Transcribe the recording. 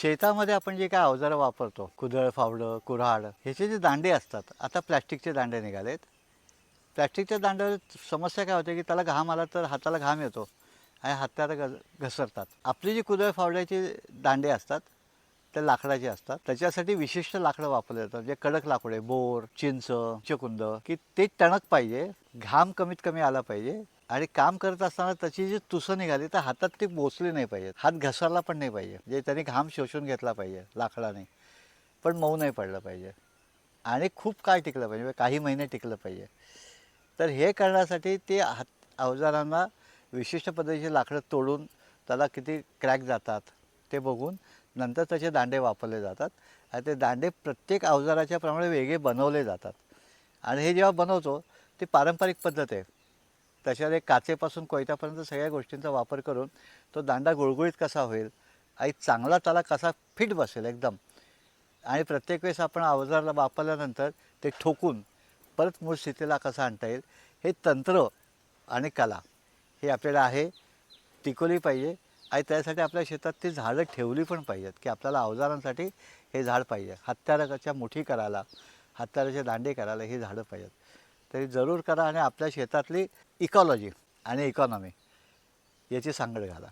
शेतामध्ये आपण जे काय अवजारं वापरतो कुदळ फावडं कुऱ्हाड ह्याचे जे दांडे असतात आता प्लॅस्टिकचे दांडे निघालेत. प्लॅस्टिकच्या दांड्यावर समस्या काय होते की त्याला घाम आला तर हाताला घाम येतो आणि हाताला घ घसरतात. आपली जी कुदळ फावड्याचे दांडे असतात ते लाकडाचे असतात. त्याच्यासाठी विशिष्ट लाकडं वापरले जातात जे कडक लाकूड आहे बोर चिंच चकुंद की ते टणक पाहिजे घाम कमीत कमी आला पाहिजे आणि काम करत असताना त्याची जी तुसं निघाली तर हातात ती बोचली नाही पाहिजे हात घसरला पण नाही पाहिजे. म्हणजे त्यांनी घाम शोषून घेतला पाहिजे लाकडाने. पण मऊ नाही पडलं पाहिजे. आणि खूप काळ टिकलं पाहिजे म्हणजे काही महिने टिकलं पाहिजे. तर हे करण्यासाठी ते हात अवजारांना विशिष्ट पद्धतीचे लाकडं तोडून त्याला किती क्रॅक जातात ते बघून नंतर त्याचे दांडे वापरले जातात. आणि ते दांडे प्रत्येक अवजाराच्या प्रमाणे वेगळे बनवले जातात. आणि हे जेव्हा बनवतो ती पारंपरिक पद्धत आहे. त्याच्यात एक काचेपासून कोयत्यापर्यंत सगळ्या गोष्टींचा वापर करून तो दांडा गुळगुळीत कसा होईल आणि चांगला त्याला कसा फिट बसेल एकदम. आणि प्रत्येक वेळेस आपण अवजारला वापरल्यानंतर ते ठोकून परत मूळ स्थितीला कसं आणता येईल हे तंत्र आणि कला हे आपल्याला आहे टिकवली पाहिजे. आणि त्यासाठी आपल्या शेतात ती झाडं ठेवली पण पाहिजेत की आपल्याला अवजारांसाठी हे झाड पाहिजे. हत्याराच्या मुठी करायला हत्याराचे दांडे करायला ही झाडं पाहिजेत. तरी जरूर करा आणि आपल्या शेतातली इकॉलॉजी आणि इकॉनॉमी याची सांगड घाला.